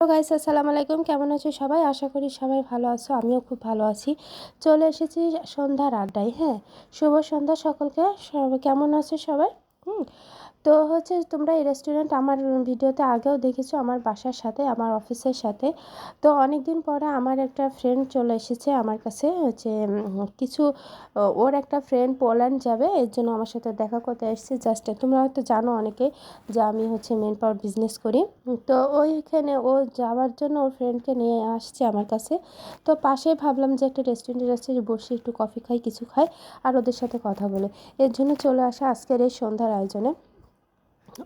তো গাইস, আসসালামু আলাইকুম। কেমন আছো সবাই? আশা করি সবাই ভালো আছো, আমিও খুব ভালো আছি। চলে এসেছি সন্ধ্যার আড্ডায় হ্যাঁ? শুভ সন্ধ্যা সকলকে। কেমন আছো সবাই? হুম। তো হচ্ছে তোমরা এই রেস্টুরেন্ট আমার ভিডিওতে আগেও দেখেছ আমার বাসার সাথে, আমার অফিসের সাথে। তো অনেক দিন পরে আমার একটা ফ্রেন্ড চলে এসেছে আমার কাছে হচ্ছে কিছু ওর একটা ফ্রেন্ড পোল্যান্ড যাবে, এর জন্য আমার সাথে দেখা করতে এসেছে। জাস্ট তোমরা হয়তো জানো অনেকে যে আমি হচ্ছে মেন পাওয়ার বিজনেস করি। তো ওইখানে ও যাওয়ার জন্য ওর ফ্রেন্ডকে নিয়ে আসছে আমার কাছে। তো পাশেই ভাবলাম যে একটা রেস্টুরেন্টের আসছে বসে একটু কফি খাই, কিছু খাই, আর ওদের সাথে কথা বলে। এর জন্য চলে আসা আজকের এই সন্ধ্যার আয়োজনে।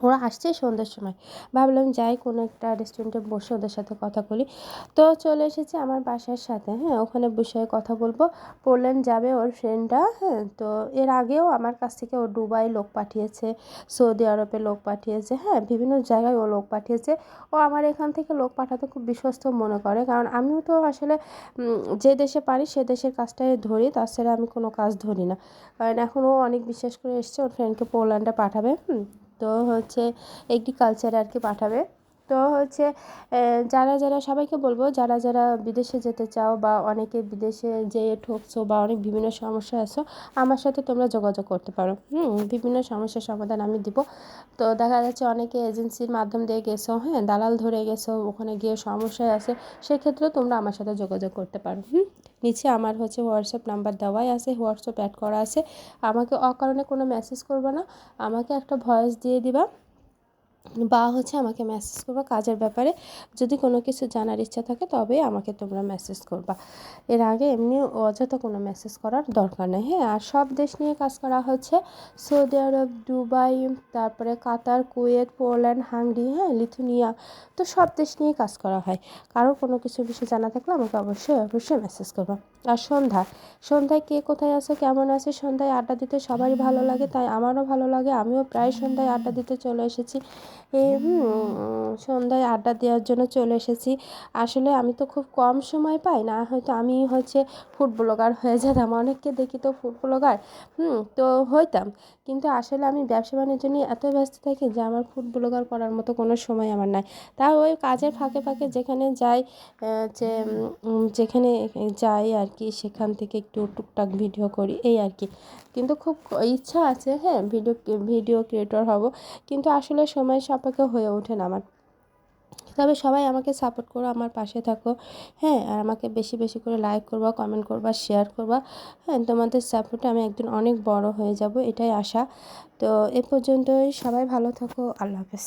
ওরা আসছে সন্ধ্যের সময়। ভাবলাম যাই কোনো একটা রেস্টুরেন্টে বসে ওদের সাথে কথা বলি। তো চলে এসেছে আমার বাসার সাথে হ্যাঁ ওখানে বসে কথা বলব। পোল্যান্ড যাবে ওর ফ্রেন্ডরা হ্যাঁ তো এর আগেও আমার কাছ থেকে ও দুবাই লোক পাঠিয়েছে, সৌদি আরবে লোক পাঠিয়েছে হ্যাঁ বিভিন্ন জায়গায় ও লোক পাঠিয়েছে। ও আমার এখান থেকে লোক পাঠাতে খুব বিশ্বস্ত মনে করে, কারণ আমিও তো আসলে যে দেশে পারি সে দেশের কাজটাই ধরি, তাছাড়া আমি কোনো কাজ ধরি না। কারণ এখন ও অনেক বিশ্বাস করে এসছে, ওর ফ্রেন্ডকে পোল্যান্ডে পাঠাবে তো হচ্ছে এগ্রিকালচারে আর কি পাঠাবে। তো হচ্ছে যারা যারা সবাইকে বলব, যারা যারা বিদেশে যেতে চাও বা অনেকে বিদেশে যেয়ে ঠকছো বা অনেক বিভিন্ন সমস্যা আছো, আমার সাথে তোমরা যোগাযোগ করতে পারো। হুম, বিভিন্ন সমস্যার সমাধান আমি দিব। তো দেখা যাচ্ছে অনেকে এজেন্সির মাধ্যম দিয়ে গেছো হ্যাঁ দালাল ধরে গেছো, ওখানে গিয়ে সমস্যায় আছে, সেক্ষেত্রেও তোমরা আমার সাথে যোগাযোগ করতে পারো। হুম, নিচে আমার হচ্ছে হোয়াটসঅ্যাপ নাম্বার দেওয়াই আছে হোয়াটসঅ্যাপ অ্যাড করা আছে। আমাকে অকারণে কোনো মেসেজ করবে না, আমাকে একটা ভয়েস দিয়ে দিবা। বা হচ্ছে আমাকে মেসেজ করবা কাজের ব্যাপারে। যদি কোনো কিছু জানার ইচ্ছা থাকে তবে আমাকে তোমরা মেসেজ করবা। এর আগে এমনি অযথা কোনো মেসেজ করার দরকার নেই হ্যাঁ? আর সব দেশ নিয়ে কাজ করা হচ্ছে। সৌদি আরব, দুবাই, তারপরে কাতার, কুয়েত, পোল্যান্ড, হাঙ্গরি হ্যাঁ? লিথুনিয়া, তো সব দেশ নিয়ে কাজ করা হয়। কারও কোনো কিছু বিষয় জানা থাকলে আমাকে অবশ্যই অবশ্যই মেসেজ করবা। আর সন্ধ্যা, সন্ধ্যায় কে কোথায় আছে, কেমন আছে? সন্ধ্যায় আড্ডা দিতে সবারই ভালো লাগে, তাই আমারও ভালো লাগে। আমিও প্রায় সন্ধ্যায় আড্ডা দিতে চলে এসেছি। সন্ধ্যায় আড্ডা দেওয়ার জন্য চলে এসেছি। আসলে আমি তো খুব কম সময় পাই না, হয়তো আমি হচ্ছে ফুড ব্লগার হয়ে যেতাম। অনেককে দেখি তো ফুড ব্লগার হুম, তো হইতাম। কিন্তু আসলে আমি ব্যবসা বাণিজ্য নিয়ে এত ব্যস্ত থাকি যে আমার ফুড ব্লগার করার মতো কোনো সময় আমার নাই। তা ওই কাজের ফাঁকে ফাঁকে যেখানে যাই যে যেখানে যাই আর কি, সেখান থেকে একটু টুকটাক ভিডিও করি, এই আর কি। কিন্তু খুব ইচ্ছা আছে হ্যাঁ ভিডিও ভিডিও ক্রিয়েটর হব। কিন্তু আসলে সময় সাপেক্ষে হয়ে ওঠেন আমার। তবে সবাই আমাকে সাপোর্ট করো, আমার পাশে থাকো। হ্যাঁ আর আমাকে বেশি বেশি করে লাইক করবা কমেন্ট করবা শেয়ার করবা। হ্যাঁ তোমাদের সাপোর্টে আমি একদিন অনেক বড় হয়ে যাব, এটাই আশা। তো এ পর্যন্তই, সবাই ভালো থাকো, আল্লাহ হাফেজ।